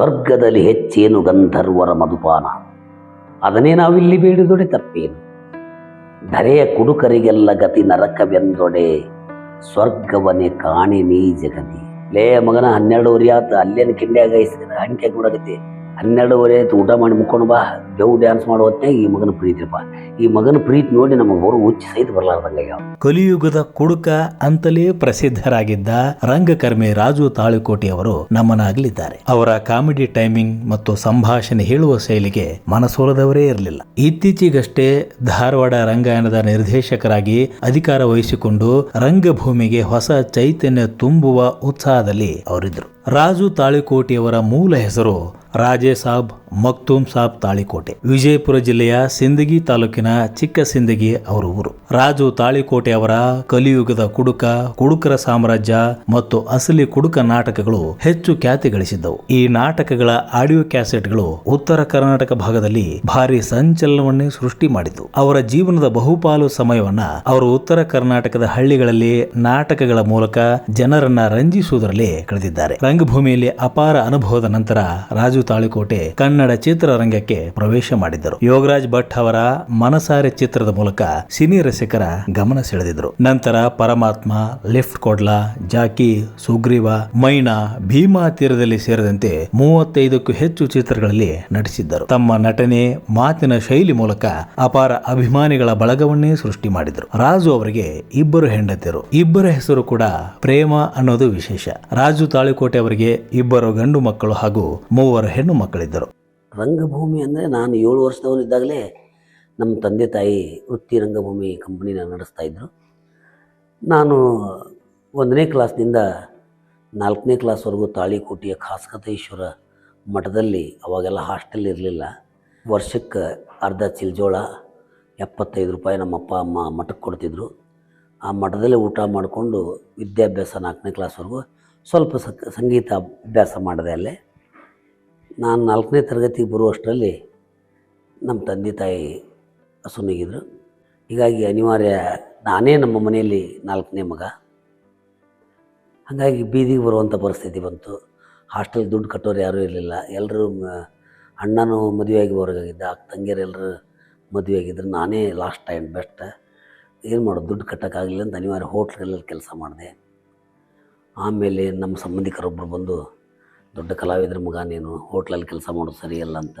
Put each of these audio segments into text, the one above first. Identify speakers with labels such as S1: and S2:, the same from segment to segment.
S1: ಸ್ವರ್ಗದಲ್ಲಿ ಹೆಚ್ಚೇನು ಗಂಧರ್ವರ ಮಧುಪಾನ. ಅದನ್ನೇ ನಾವಿಲ್ಲಿ ಬೇಡಿದೊಡೆ ತಪ್ಪೇನು. ಧರೆಯ ಕುಡುಕರಿಗೆಲ್ಲ ಗತಿ ನರಕವೆಂದೊಡೆ ಸ್ವರ್ಗವನೇ ಕಾಣಿನಿ ನೀ ಜಗದಿ ಲೇ ಮಗನ ಹನ್ನೆರಡುವರೆ ಆತು ಅಲ್ಲೇನು ಕಿಂಡ್ಯಾಗ ಹಣಿಕೆ ಕೊಡಗತಿ ಹನ್ನೆರಡುವರೆ ಆಯ್ತು, ಊಟ ಮಾಡಿ ಮುಕ್ಕೊಂಡು ಬಾ. ಗೌ ಡ್ಯಾನ್ಸ್ ಮಾಡೋ ಈ ಮಗನ ಪ್ರೀತಿಪ್ಪ ಈ ಮಗನ ಪ್ರೀತಿ ನೋಡಿ ನಮಗೆ ಹೊರ ಹುಚ್ಚಿ ಸಹಿತ ಬರ್ಲಾರ್ದಂಗೆ
S2: ಕಲಿಯುಗದ ಕುಡುಕ ಅಂತಲೇ ಪ್ರಸಿದ್ಧರಾಗಿದ್ದ ರಂಗಕರ್ಮಿ ರಾಜು ತಾಳಿಕೋಟೆಯವರು ನಮ್ಮನಾಗಲಿದ್ದಾರೆ. ಅವರ ಕಾಮಿಡಿ ಟೈಮಿಂಗ್ ಮತ್ತು ಸಂಭಾಷಣೆ ಹೇಳುವ ಶೈಲಿಗೆ ಮನಸೋಲದವರೇ ಇರಲಿಲ್ಲ. ಇತ್ತೀಚೆಗಷ್ಟೇ ಧಾರವಾಡ ರಂಗಾಯಣದ ನಿರ್ದೇಶಕರಾಗಿ ಅಧಿಕಾರ ವಹಿಸಿಕೊಂಡು ರಂಗಭೂಮಿಗೆ ಹೊಸ ಚೈತನ್ಯ ತುಂಬುವ ಉತ್ಸಾಹದಲ್ಲಿ ಅವರಿದ್ದರು. ರಾಜು ತಾಳಿಕೋಟಿಯವರ ಮೂಲ ಹೆಸರು ರಾಜೇ ಸಾಬ್ ಮಕ್ತೂಮ್ ಸಾಬ್ ತಾಳಿಕೋಟೆ. ವಿಜಯಪುರ ಜಿಲ್ಲೆಯ ಸಿಂದಗಿ ತಾಲೂಕಿನ ಚಿಕ್ಕ ಸಿಂದಗಿ ಅವರ ಊರು ರಾಜು ತಾಳಿಕೋಟೆ ಅವರ ಕಲಿಯುಗದ ಕುಡುಕ, ಕುಡುಕರ ಸಾಮ್ರಾಜ್ಯ ಮತ್ತು ಅಸಲಿ ಕುಡುಕ ನಾಟಕಗಳು ಹೆಚ್ಚು ಖ್ಯಾತಿ ಗಳಿಸಿದ್ದವು ಈ ನಾಟಕಗಳ ಆಡಿಯೋ ಕ್ಯಾಸೆಟ್ಗಳು ಉತ್ತರ ಕರ್ನಾಟಕ ಭಾಗದಲ್ಲಿ ಭಾರಿ ಸಂಚಲನವನ್ನೇ ಸೃಷ್ಟಿ ಮಾಡಿತು ಅವರ ಜೀವನದ ಬಹುಪಾಲು ಸಮಯವನ್ನ ಅವರು ಉತ್ತರ ಕರ್ನಾಟಕದ ಹಳ್ಳಿಗಳಲ್ಲಿ ನಾಟಕಗಳ ಮೂಲಕ ಜನರನ್ನ ರಂಜಿಸುವುದರಲ್ಲಿ ಕಳೆದಿದ್ದಾರೆ. ರಂಗಭೂಮಿಯಲ್ಲಿ ಅಪಾರ ಅನುಭವದ ನಂತರ ರಾಜು ತಾಳಿಕೋಟೆ ಕನ್ನಡ ಚಿತ್ರರಂಗಕ್ಕೆ ಪ್ರವೇಶ ಮಾಡಿದ್ದರು. ಯೋಗರಾಜ್ ಭಟ್ ಅವರ ಮನಸಾರೆ ಚಿತ್ರದ ಮೂಲಕ ಸಿನಿ ರಸಿಕರ ಗಮನ ಸೆಳೆದಿದ್ರು ನಂತರ ಪರಮಾತ್ಮ, ಲಿಫ್ಟ್ ಕೊಡ್ಲಾ, ಜಾಕಿ, ಸುಗ್ರೀವ, ಮೈನಾ, ಭೀಮಾ ತೀರದಲ್ಲಿ ಸೇರಿದಂತೆ ಮೂವತ್ತೈದಕ್ಕೂ ಹೆಚ್ಚು ಚಿತ್ರಗಳಲ್ಲಿ ನಟಿಸಿದ್ದರು. ತಮ್ಮ ನಟನೆ ಮಾತಿನ ಶೈಲಿ ಮೂಲಕ ಅಪಾರ ಅಭಿಮಾನಿಗಳ ಬಳಗವನ್ನೇ ಸೃಷ್ಟಿ ಮಾಡಿದರು. ರಾಜು ಅವರಿಗೆ ಇಬ್ಬರು ಹೆಂಡತಿಯರು. ಇಬ್ಬರ ಹೆಸರು ಕೂಡ ಪ್ರೇಮ ಅನ್ನೋದು ವಿಶೇಷ. ರಾಜು ತಾಳಿಕೋಟೆ ಅವರಿಗೆ ಇಬ್ಬರು ಗಂಡು ಮಕ್ಕಳು ಹಾಗೂ ಮೂವರು ಹೆಣ್ಣು ಮಕ್ಕಳಿದ್ದರು.
S1: ರಂಗಭೂಮಿ ಅಂದರೆ ನಾನು ಏಳು ವರ್ಷದವನಿದ್ದಾಗಲೇ ನಮ್ಮ ತಂದೆ ತಾಯಿ ವೃತ್ತಿ ರಂಗಭೂಮಿ ಕಂಪ್ನಿನ ನಡೆಸ್ತಾ ಇದ್ದರು ನಾನು ಒಂದನೇ ಕ್ಲಾಸ್ನಿಂದ ನಾಲ್ಕನೇ ಕ್ಲಾಸ್ವರೆಗೂ ತಾಳಿಕೋಟೆಯ ಖಾಸಕತೇಶ್ವರ ಮಠದಲ್ಲಿ ಅವಾಗೆಲ್ಲ ಹಾಸ್ಟೆಲ್ ಇರಲಿಲ್ಲ. ವರ್ಷಕ್ಕೆ ಅರ್ಧ ಚಿಲ್ಜೋಳ, ಎಪ್ಪತ್ತೈದು ರೂಪಾಯಿ ನಮ್ಮ ಅಪ್ಪ ಅಮ್ಮ ಮಠಕ್ಕೆ ಕೊಡ್ತಿದ್ರು. ಆ ಮಠದಲ್ಲೇ ಊಟ ಮಾಡಿಕೊಂಡು ವಿದ್ಯಾಭ್ಯಾಸ ನಾಲ್ಕನೇ ಕ್ಲಾಸ್ವರೆಗೂ ಸ್ವಲ್ಪ ಸಂಗೀತ ಅಭ್ಯಾಸ ಮಾಡಿದೆ ಅಲ್ಲೇ. ನಾನು ನಾಲ್ಕನೇ ತರಗತಿಗೆ ಬರುವಷ್ಟರಲ್ಲಿ ನಮ್ಮ ತಂದೆ ತಾಯಿ ಅಸುನೀಗಿದ್ರು ಹೀಗಾಗಿ ಅನಿವಾರ್ಯ ನಾನೇ ನಮ್ಮ ಮನೆಯಲ್ಲಿ ನಾಲ್ಕನೇ ಮಗ. ಹಾಗಾಗಿ ಬೀದಿಗೆ ಬರುವಂಥ ಪರಿಸ್ಥಿತಿ ಬಂತು. ಹಾಸ್ಟೆಲ್ ದುಡ್ಡು ಕಟ್ಟೋರು ಯಾರೂ ಇರಲಿಲ್ಲ. ಎಲ್ಲರೂ ಅಣ್ಣನೂ ಮದುವೆಯಾಗಿ ಹೊರಗಾಗಿದ್ದ ಅಕ್ಕ ತಂಗಿಯರೆಲ್ಲರೂ ಮದುವೆಯಾಗಿದ್ದರು ನಾನೇ ಲಾಸ್ಟ್ ಟೈಮ್ ಬೆಸ್ಟ್ ಏನು ಮಾಡೋದು, ದುಡ್ಡು ಕಟ್ಟೋಕ್ಕಾಗಲಿಲ್ಲ ಅಂತ ಅನಿವಾರ್ಯ ಹೋಟ್ಲ್ಗಳಲ್ಲಿ ಕೆಲಸ ಮಾಡಿದೆ. ಆಮೇಲೆ ನಮ್ಮ ಸಂಬಂಧಿಕರೊಬ್ಬರು ಬಂದು ದೊಡ್ಡ ಕಲಾವಿದ್ರ ಮಗ ನೀನು ಹೋಟ್ಲಲ್ಲಿ ಕೆಲಸ ಮಾಡೋದು ಸರಿಯಲ್ಲ ಅಂತ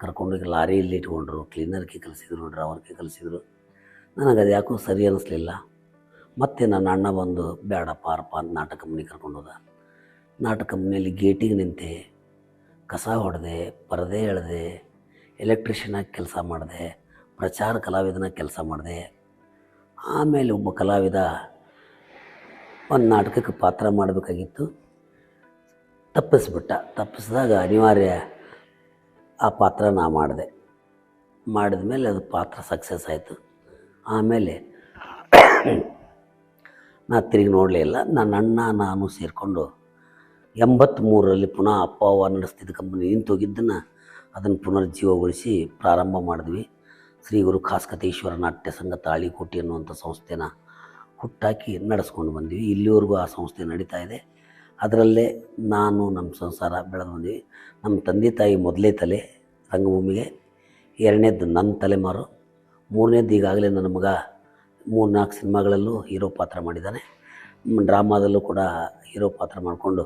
S1: ಕರ್ಕೊಂಡೋಗಿ ಲಾರಿಯಲ್ಲಿ ಇಟ್ಕೊಂಡ್ರು ಕ್ಲೀನರ್ಗೆ ಕಲಿಸಿದ್ರು ಡ್ರೈವರ್ಗೆ ಕಲಿಸಿದ್ರು ನನಗೆ ಅದು ಯಾಕೋ ಸರಿ ಅನ್ನಿಸ್ಲಿಲ್ಲ ಮತ್ತೆ ನನ್ನ ಅಣ್ಣ ಬಂದು ಬೇಡ ಪಾರಪ್ಪ ಅಂತ ನಾಟಕ ಕಂಪ್ನಿ ಕರ್ಕೊಂಡೋದ ನಾಟಕ ಕಂಪ್ನಿಯಲ್ಲಿ ಗೇಟಿಗೆ ನಿಂತೆ, ಕಸ ಹೊಡೆದೆ, ಪರದೆ ಎಳೆದೆ ಎಲೆಕ್ಟ್ರಿಷಿಯನಾಗಿ ಕೆಲಸ ಮಾಡಿದೆ, ಪ್ರಚಾರ ಕಲಾವಿದನಾಗಿ ಕೆಲಸ ಮಾಡಿದೆ. ಆಮೇಲೆ ಒಬ್ಬ ಕಲಾವಿದ ಒಂದು ನಾಟಕಕ್ಕೆ ಪಾತ್ರ ಮಾಡಬೇಕಾಗಿತ್ತು. ತಪ್ಪಿಸ್ಬಿಟ್ಟ. ತಪ್ಪಿಸಿದಾಗ ಅನಿವಾರ್ಯ ಆ ಪಾತ್ರ ನಾ ಮಾಡಿದೆ. ಮಾಡಿದ ಮೇಲೆ ಅದು ಪಾತ್ರ ಸಕ್ಸಸ್ ಆಯಿತು. ಆಮೇಲೆ ನಾ ತಿರುಗಿ ನೋಡಲೇ ಇಲ್ಲ. ನನ್ನ ಅಣ್ಣ ನಾನು ಸೇರಿಕೊಂಡು ಎಂಬತ್ತ್ಮೂರರಲ್ಲಿ ಪುನಃ ಅಪ್ಪ ಅವ್ವ ನಡೆಸ್ತಿದ್ದ ಕಂಪನಿ ನಿಂತೋಗಿದ್ದನ್ನು ಅದನ್ನು ಪುನರ್ಜೀವಗೊಳಿಸಿ ಪ್ರಾರಂಭ ಮಾಡಿದ್ವಿ. ಶ್ರೀ ಗುರು ಖಾಸ್ಕತೇಶ್ವರ ನಾಟ್ಯ ಸಂಘ ತಾಳಿಕೋಟೆ ಅನ್ನುವಂಥ ಸಂಸ್ಥೆನ ಹುಟ್ಟಾಕಿ ನಡೆಸ್ಕೊಂಡು ಬಂದ್ವಿ. ಇಲ್ಲಿವರೆಗೂ ಆ ಸಂಸ್ಥೆ ನಡೀತಾ ಇದೆ. ಅದರಲ್ಲೇ ನಾನು ನಮ್ಮ ಸಂಸಾರ ಬೆಳೆದು ಬಂದ್ವಿ. ನಮ್ಮ ತಂದೆ ತಾಯಿ ಮೊದಲೇ ತಲೆ ರಂಗಭೂಮಿಗೆ ಎರಡನೇದ್ದು ನನ್ನ ತಲೆಮಾರು ಮೂರನೇದ್ದು ಈಗಾಗಲೇ ನನ್ನ ಮಗ ಮೂರು ನಾಲ್ಕು ಸಿನಿಮಾಗಳಲ್ಲೂ ಹೀರೋ ಪಾತ್ರ ಮಾಡಿದ್ದಾನೆ. ಡ್ರಾಮಾದಲ್ಲೂ ಕೂಡ ಹೀರೋ ಪಾತ್ರ ಮಾಡಿಕೊಂಡು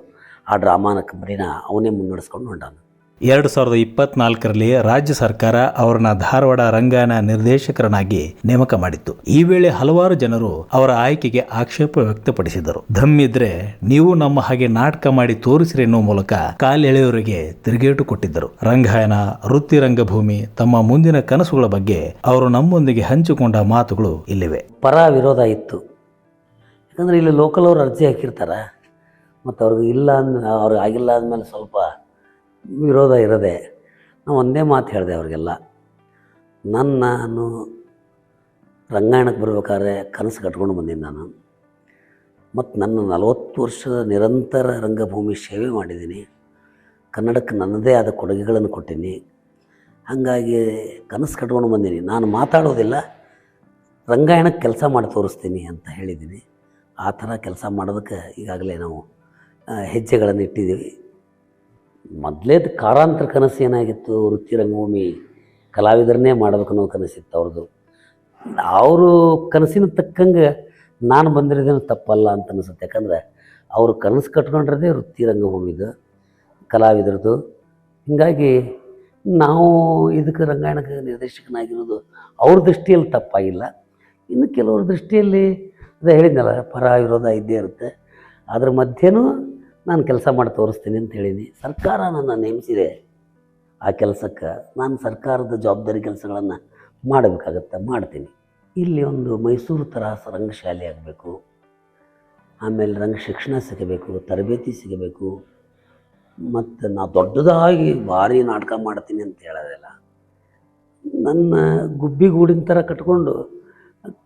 S1: ಆ ಡ್ರಾಮಾನ ಕಂಪ್ನಿನ ಅವನೇ ಮುನ್ನಡೆಸ್ಕೊಂಡು ಹೊಂಟಾನ.
S2: ಎರಡು ಸಾವಿರದ ಇಪ್ಪತ್ನಾಲ್ಕರಲ್ಲಿ ರಾಜ್ಯ ಸರ್ಕಾರ ಅವರನ್ನ ಧಾರವಾಡ ರಂಗಾಯಣ ನಿರ್ದೇಶಕರನ್ನಾಗಿ ನೇಮಕ ಮಾಡಿತ್ತು. ಈ ವೇಳೆ ಹಲವಾರು ಜನರು ಅವರ ಆಯ್ಕೆಗೆ ಆಕ್ಷೇಪ ವ್ಯಕ್ತಪಡಿಸಿದರು. ಧಮ್ಮಿದ್ರೆ ನೀವು ನಮ್ಮ ಹಾಗೆ ನಾಟಕ ಮಾಡಿ ತೋರಿಸಿರಿ ಎನ್ನುವ ಮೂಲಕ ಕಾಲೆಳೆಯವರಿಗೆ ತಿರುಗೇಟು ಕೊಟ್ಟಿದ್ದರು. ರಂಗಾಯಣ, ವೃತ್ತಿ ರಂಗಭೂಮಿ, ತಮ್ಮ ಮುಂದಿನ ಕನಸುಗಳ ಬಗ್ಗೆ ಅವರು ನಮ್ಮೊಂದಿಗೆ ಹಂಚಿಕೊಂಡ ಮಾತುಗಳು ಇಲ್ಲಿವೆ.
S1: ಪರ ವಿರೋಧ ಇತ್ತು. ಯಾಕಂದ್ರೆ ಇಲ್ಲಿ ಲೋಕಲ್ ಅವರು ಅರ್ಜಿ ಹಾಕಿರ್ತಾರ. ಮತ್ತು ಅವ್ರಿಗೆ ಇಲ್ಲ ಅಂದ ಅವ್ರಿಗೆ ಆಗಿಲ್ಲ ಅಂದಮೇಲೆ ಸ್ವಲ್ಪ ವಿರೋಧ ಇರದೆ ನಾವು ಒಂದೇ ಮಾತು ಹೇಳಿದೆ ಅವ್ರಿಗೆಲ್ಲ, ನನ್ನ ನಾನು ರಂಗಾಯಣಕ್ಕೆ ಬರ್ಬೇಕಾದ್ರೆ ಕನಸು ಕಟ್ಕೊಂಡು ಬಂದೀನಿ ನಾನು. ಮತ್ತು ನನ್ನ ನಲವತ್ತು ವರ್ಷದ ನಿರಂತರ ರಂಗಭೂಮಿ ಸೇವೆ ಮಾಡಿದ್ದೀನಿ ಕನ್ನಡಕ್ಕೆ ನನ್ನದೇ ಆದ ಕೊಡುಗೆಗಳನ್ನು ಕೊಟ್ಟೀನಿ. ಹಾಗಾಗಿ ಕನಸು ಕಟ್ಕೊಂಡು ಬಂದೀನಿ. ನಾನು ಮಾತಾಡೋದಿಲ್ಲ, ರಂಗಾಯಣಕ್ಕೆ ಕೆಲಸ ಮಾಡಿ ತೋರಿಸ್ತೀನಿ ಅಂತ ಹೇಳಿದ್ದೀನಿ ಆ ಥರ ಕೆಲಸ ಮಾಡೋದಕ್ಕೆ ಈಗಾಗಲೇ ನಾವು ಹೆಜ್ಜೆಗಳನ್ನು ಇಟ್ಟಿದ್ದೀವಿ. ಮೊದಲೇದು ಕಾರಾಂತರ ಕನಸು ಏನಾಗಿತ್ತು? ವೃತ್ತಿ ರಂಗಭೂಮಿ ಕಲಾವಿದರನ್ನೇ ಮಾಡಬೇಕು ಅನ್ನೋ ಕನಸಿತ್ತು ಅವ್ರದ್ದು ಅವರು ಕನಸಿನ ತಕ್ಕಂಗೆ ನಾನು ಬಂದಿರೋದೇನು ತಪ್ಪಲ್ಲ ಅಂತ ಅನಿಸುತ್ತೆ. ಯಾಕಂದ್ರೆ ಅವರು ಕನಸು ಕಟ್ಕೊಂಡಿರೋದೇ ವೃತ್ತಿ ರಂಗಭೂಮಿದು ಕಲಾವಿದರದು. ಹೀಗಾಗಿ ನಾವು ಇದಕ್ಕೆ ರಂಗಾಯಣಕ್ಕೆ ನಿರ್ದೇಶಕನಾಗಿರೋದು ಅವ್ರ ದೃಷ್ಟಿಯಲ್ಲಿ ತಪ್ಪಾಗಿಲ್ಲ. ಇನ್ನು ಕೆಲವ್ರ ದೃಷ್ಟಿಯಲ್ಲಿ ಅದೇ ಹೇಳಿದ್ನಲ್ಲ, ಪರ ವಿರೋಧ ಇದ್ದೇ ಇರುತ್ತೆ. ಅದ್ರ ಮಧ್ಯೆನೂ ನಾನು ಕೆಲಸ ಮಾಡಿ ತೋರಿಸ್ತೀನಿ ಅಂತ ಹೇಳೀನಿ. ಸರ್ಕಾರ ನನ್ನ ನೇಮಿಸಿದೆ. ಆ ಕೆಲಸಕ್ಕೆ ನಾನು ಸರ್ಕಾರದ ಜವಾಬ್ದಾರಿ ಕೆಲಸಗಳನ್ನು ಮಾಡಬೇಕಾಗತ್ತೆ ಮಾಡ್ತೀನಿ. ಇಲ್ಲಿ ಒಂದು ಮೈಸೂರು ಥರ ರಂಗಶಾಲೆ ಆಗಬೇಕು. ಆಮೇಲೆ ರಂಗ ಶಿಕ್ಷಣ ಸಿಗಬೇಕು, ತರಬೇತಿ ಸಿಗಬೇಕು. ಮತ್ತು ನಾ ದೊಡ್ಡದಾಗಿ ಭಾರಿ ನಾಟಕ ಮಾಡ್ತೀನಿ ಅಂತ ಹೇಳೋದಿಲ್ಲ. ನನ್ನ ಗುಬ್ಬಿಗೂಡಿನ ಥರ ಕಟ್ಕೊಂಡು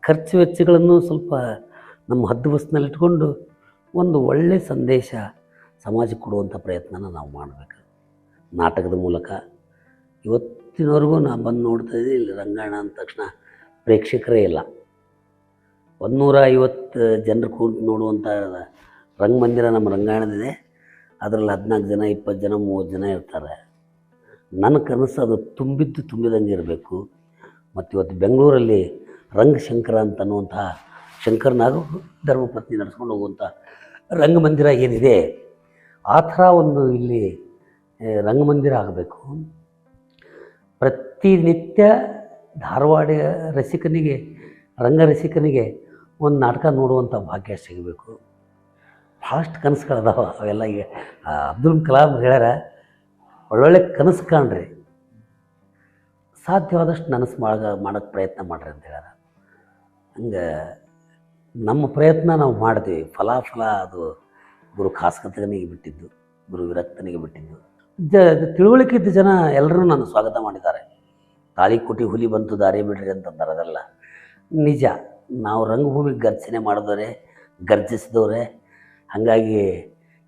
S1: ಖರ್ಚು ವೆಚ್ಚಗಳನ್ನು ಸ್ವಲ್ಪ ನಮ್ಮ ಹದ್ದು ಬಸ್ನಲ್ಲಿಟ್ಕೊಂಡು ಒಂದು ಒಳ್ಳೆಯ ಸಂದೇಶ ಸಮಾಜಕ್ಕೆ ಕೊಡುವಂಥ ಪ್ರಯತ್ನನ ನಾವು ಮಾಡಬೇಕು. ನಾಟಕದ ಮೂಲಕ ಇವತ್ತಿನವರೆಗೂ ನಾನು ಬಂದು ನೋಡ್ತಾ ಇದ್ದೀನಿ ಇಲ್ಲಿ ರಂಗಾಯಣ ಅಂದ ತಕ್ಷಣ ಪ್ರೇಕ್ಷಕರೇ ಇಲ್ಲ. ಒಂದೂರ ಐವತ್ತು ಜನರು ಕೂತು ನೋಡುವಂಥ ರಂಗಮಂದಿರ ನಮ್ಮ ರಂಗಾಯಣದಿದೆ ಅದರಲ್ಲಿ ಹದಿನಾಲ್ಕು ಜನ, ಇಪ್ಪತ್ತು ಜನ, ಮೂವತ್ತು ಜನ ಇರ್ತಾರೆ. ನನ್ನ ಕನಸು ಅದು ತುಂಬಿದ್ದು ತುಂಬಿದಂಗೆ ಇರಬೇಕು. ಮತ್ತು ಇವತ್ತು ಬೆಂಗಳೂರಲ್ಲಿ ರಂಗಶಂಕರ ಅಂತ ಅನ್ನುವಂಥ ಶಂಕರನಾಗ ಧರ್ಮಪತ್ನಿ ನಡೆಸ್ಕೊಂಡು ಹೋಗುವಂಥ ರಂಗಮಂದಿರ ಏನಿದೆ ಆ ಥರ ಒಂದು ಇಲ್ಲಿ ರಂಗಮಂದಿರ ಆಗಬೇಕು. ಪ್ರತಿನಿತ್ಯ ಧಾರವಾಡ ರಸಿಕನಿಗೆ, ರಂಗ ರಸಿಕನಿಗೆ ಒಂದು ನಾಟಕ ನೋಡುವಂಥ ಭಾಗ್ಯ ಸಿಗಬೇಕು. ಭಾಳಷ್ಟು ಕನಸುಗಳದಾವ ಅವೆಲ್ಲ ಈಗ ಅಬ್ದುಲ್ ಕಲಾಂ ಹೇಳ್ಯಾರ, ಒಳ್ಳೊಳ್ಳೆ ಕನಸು ಕಾಣ್ರಿ. ಸಾಧ್ಯವಾದಷ್ಟು ನನಸು ಮಾಡ ಮಾಡೋಕ್ಕೆ ಪ್ರಯತ್ನ ಮಾಡ್ರಿ ಅಂತ ಹೇಳ್ಯಾರ. ಹಂಗೆ ನಮ್ಮ ಪ್ರಯತ್ನ ನಾವು ಮಾಡ್ತೀವಿ. ಫಲಾಫಲ ಅದು ಗುರು ಖಾಸ್ಕತನಿಗೆ ಬಿಟ್ಟಿದ್ದು, ಗುರು ವಿರಕ್ತನಿಗೆ ಬಿಟ್ಟಿದ್ದು. ಜ ತಿಳುವಳಿಕೆ ಇದ್ದ ಜನ ಎಲ್ಲರೂ ನನ್ನ ಸ್ವಾಗತ ಮಾಡಿದ್ದಾರೆ. ತಾಳಿಕೋಟಿ ಹುಲಿ ಬಂತು, ದಾರಿ ಬಿಡ್ರಿ ಅಂತಂತಾರೆ ಅದೆಲ್ಲ. ನಿಜ, ನಾವು ರಂಗಭೂಮಿಗೆ ಗರ್ಜನೆ ಮಾಡಿದವರೇ, ಗರ್ಜಿಸಿದವರೇ. ಹಾಗಾಗಿ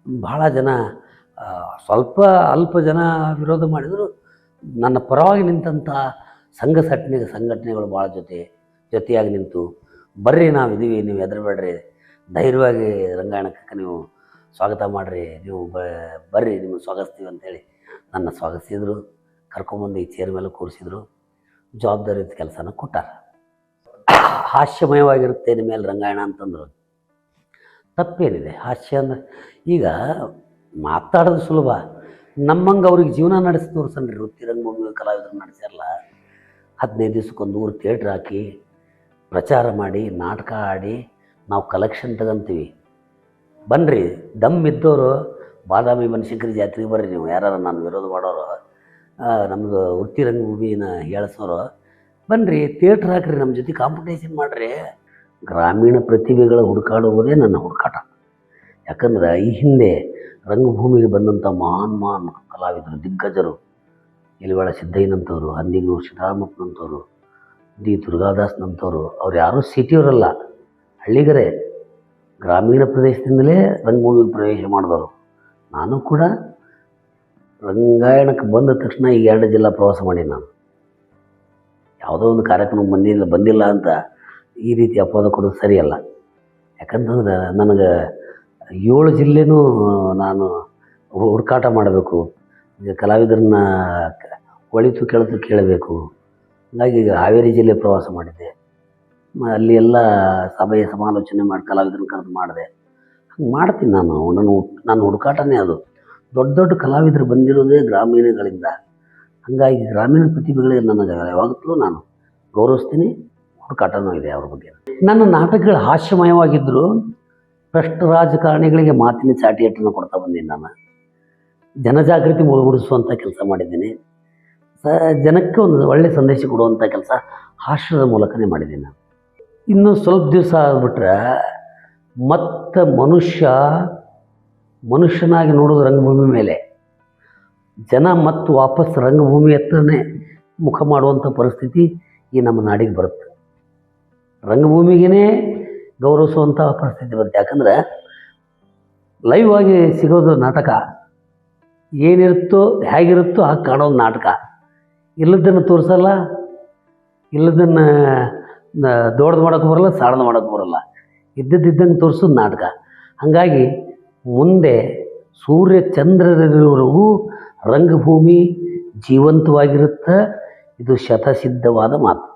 S1: ಭಾಳ ಜನ ಸ್ವಲ್ಪ ಅಲ್ಪ ಜನ ವಿರೋಧ ಮಾಡಿದರು. ನನ್ನ ಪರವಾಗಿ ನಿಂತಹ ಸಂಘ ಸಂಘಟನೆ ಸಂಘಟನೆಗಳು ಭಾಳ ಜೊತೆ, ಜೊತೆಯಾಗಿ ನಿಂತು, ಬರ್ರಿ ನಾವು ಇದೀವಿ ನೀವು ಹೆದರಬೇಡ್ರಿ. ಧೈರ್ಯವಾಗಿ ರಂಗಾಯಣಕ್ಕೆ ನೀವು ಸ್ವಾಗತ ಮಾಡಿರಿ, ನೀವು ಬ, ಬರ್ರಿ ನಿಮ್ಮನ್ನು ಸ್ವಾಗತಿಸ್ತೀವಿ ಅಂತೇಳಿ ನನ್ನ ಸ್ವಾಗತಿಸಿದರು. ಕರ್ಕೊಂಬಂದು ಈ ಚೇರ್ ಮೇಲೆ ಕೂರಿಸಿದ್ರು. ಜವಾಬ್ದಾರಿ ಕೆಲಸನ ಕೊಟ್ಟಾರ. ಹಾಸ್ಯಮಯವಾಗಿರುತ್ತೆ ನಿಮ್ಮ ಮೇಲೆ ರಂಗಾಯಣ ಅಂತಂದರು. ತಪ್ಪೇನಿದೆ, ಹಾಸ್ಯ ಅಂದ್ರೆ ಈಗ ಮಾತಾಡೋದು ಸುಲಭ. ನಮ್ಮಂಗೆ ಅವ್ರಿಗೆ ಜೀವನ ನಡೆಸಿ ತೋರಿಸ್ರಿ ವೃತ್ತಿ ರಂಗಭೂಮಿ ಕಲಾವಿದರು ನಡೆಸ್ಯಾರಲ್ಲ ಹದಿನೈದು ದಿವ್ಸಕ್ಕೊಂದು ಊರು ಥಿಯೇಟ್ರ್ ಹಾಕಿ ಪ್ರಚಾರ ಮಾಡಿ, ನಾಟಕ ಆಡಿ, ನಾವು ಕಲೆಕ್ಷನ್ ತಗೊಂತೀವಿ. ಬನ್ನಿರಿ ದಮ್ ಇದ್ದವರು ಬಾದಾಮಿ ಬನಶಂಕರಿ ಜಾತ್ರೆಗೆ ಬರ್ರಿ ನೀವು ಯಾರು ನಾನು ವಿರೋಧ ಮಾಡೋರು ನಮ್ಮದು ವೃತ್ತಿ ರಂಗಭೂಮಿನ ಹೇಳಿಸೋರು ಬನ್ನಿರಿ ಥಿಯೇಟ್ರ್ ಹಾಕ್ರಿ ನಮ್ಮ ಜೊತೆ ಕಾಂಪಿಟೇಷನ್ ಮಾಡಿರಿ. ಗ್ರಾಮೀಣ ಪ್ರತಿಭೆಗಳ ಹುಡುಕಾಡುವುದೇ ನನ್ನ ಹುಡುಕಾಟ. ಯಾಕಂದ್ರೆ ಈ ಹಿಂದೆ ರಂಗಭೂಮಿಗೆ ಬಂದಂಥ ಮಹಾನ್ ಮಹಾನ್ ಕಲಾವಿದರು, ದಿಗ್ಗಜರು ಎಲಿವಾಳ ಸಿದ್ದಯ್ಯನಂಥವ್ರು ಅಂದಿಗೂ ಶ್ರೀರಾಮಪ್ಪನಂಥವ್ರು ಡಿ. ದುರ್ಗಾದಾಸ್ನಂಥವ್ರು ಅವ್ರು ಯಾರೂ ಸಿಟಿಯವರಲ್ಲ, ಹಳ್ಳಿಗರೇ. ಗ್ರಾಮೀಣ ಪ್ರದೇಶದಿಂದಲೇ ರಂಗಭೂಮಿಗೆ ಪ್ರವೇಶ ಮಾಡಿದವರು. ನಾನು ಕೂಡ ರಂಗಾಯಣಕ್ಕೆ ಬಂದ ತಕ್ಷಣ ಈ ಎರಡು ಜಿಲ್ಲಾ ಪ್ರವಾಸ ಮಾಡೀನಿ ನಾನು. ಯಾವುದೋ ಒಂದು ಕಾರ್ಯಕ್ರಮ ಬಂದಿಲ್ಲ ಬಂದಿಲ್ಲ ಅಂತ ಈ ರೀತಿ ಅಪವಾದ ಕೊಡೋದು ಸರಿಯಲ್ಲ. ಯಾಕಂತಂದ್ರೆ ನನಗೆ ಏಳು ಜಿಲ್ಲೆನೂ ನಾನು ಹುಡುಕಾಟ ಮಾಡಬೇಕು. ಈಗ ಕಲಾವಿದರನ್ನ ಒಳಿತು ಕೆಳತು ಕೇಳಬೇಕು. ಹಾಗಾಗಿ ಈಗ ಹಾವೇರಿ ಜಿಲ್ಲೆ ಪ್ರವಾಸ ಮಾಡಿದ್ದೆ. ಅಲ್ಲಿ ಎಲ್ಲ ಸಭೆಯ ಸಮಾಲೋಚನೆ ಮಾಡಿ ಕಲಾವಿದರನ್ನ ಕರೆದು ಮಾಡಿದೆ. ಹಂಗೆ ಮಾಡ್ತೀನಿ ನಾನು. ನನ್ನ ನನ್ನ ಹುಡುಕಾಟನೇ ಅದು. ದೊಡ್ಡ ದೊಡ್ಡ ಕಲಾವಿದರು ಬಂದಿರೋದೇ ಗ್ರಾಮೀಣಗಳಿಂದ. ಹಾಗಾಗಿ ಗ್ರಾಮೀಣ ಪ್ರತಿಭೆಗಳಿಗೆ ನನ್ನ ಯಾವಾಗಲೂ ನಾನು ಗೌರವಿಸ್ತೀನಿ. ಹುಡುಕಾಟನೂ ಇದೆ ಅವ್ರ ಬಗ್ಗೆ. ನನ್ನ ನಾಟಕಗಳು ಹಾಸ್ಯಮಯವಾಗಿದ್ದರೂ ಭ್ರಷ್ಟ ರಾಜಕಾರಣಿಗಳಿಗೆ ಮಾತಿನ ಚಾಟಿಯಟ್ಟನ್ನು ಕೊಡ್ತಾ ಬಂದೀನಿ ನಾನು. ಜನಜಾಗೃತಿ ಮೂಡಿಸುವಂಥ ಕೆಲಸ ಮಾಡಿದ್ದೀನಿ. ಸ, ಜನಕ್ಕೆ ಒಂದು ಒಳ್ಳೆಯ ಸಂದೇಶ ಕೊಡುವಂಥ ಕೆಲಸ ಹಾಸ್ಯದ ಮೂಲಕನೇ ಮಾಡಿದ್ದೀನಿ ನಾನು. ಇನ್ನು ಸ್ವಲ್ಪ ದಿವಸ ಆಗಿಬಿಟ್ರೆ ಮತ್ತೆ ಮನುಷ್ಯ ಮನುಷ್ಯನಾಗಿ ನೋಡೋದು ರಂಗಭೂಮಿ ಮೇಲೆ. ಜನ ಮತ್ತು ವಾಪಸ್ ರಂಗಭೂಮಿ ಹತ್ರನೇ ಮುಖ ಮಾಡುವಂಥ ಪರಿಸ್ಥಿತಿ ಈ ನಮ್ಮ ನಾಡಿಗೆ ಬರುತ್ತೆ. ರಂಗಭೂಮಿಗೇ ಗೌರವಿಸುವಂಥ ಪರಿಸ್ಥಿತಿ ಬರುತ್ತೆ. ಯಾಕಂದರೆ ಲೈವ್ ಆಗಿ ಸಿಗೋದು ನಾಟಕ. ಏನಿರುತ್ತೋ ಹೇಗಿರುತ್ತೋ ಹಾಗೆ ಕಾಣೋದು ನಾಟಕ. ಇಲ್ಲದನ್ನು ತೋರಿಸಲ್ಲ, ಇಲ್ಲದನ್ನು ದೊಡ್ಡದು ಮಾಡೋಕ್ಕೆ ಬರಲ್ಲ ಸಾಧನ ಮಾಡೋಕ್ಕೆ ಬರಲ್ಲ. ಇದ್ದದ್ದಿದ್ದಂಗೆ ತೋರಿಸೋದು ನಾಟಕ. ಹಾಗಾಗಿ ಮುಂದೆ ಸೂರ್ಯ ಚಂದ್ರರಿರುವವರೆಗೂ ರಂಗಭೂಮಿ ಜೀವಂತವಾಗಿರುತ್ತೆ, ಇದು ಶತಸಿದ್ಧವಾದ ಮಾತು.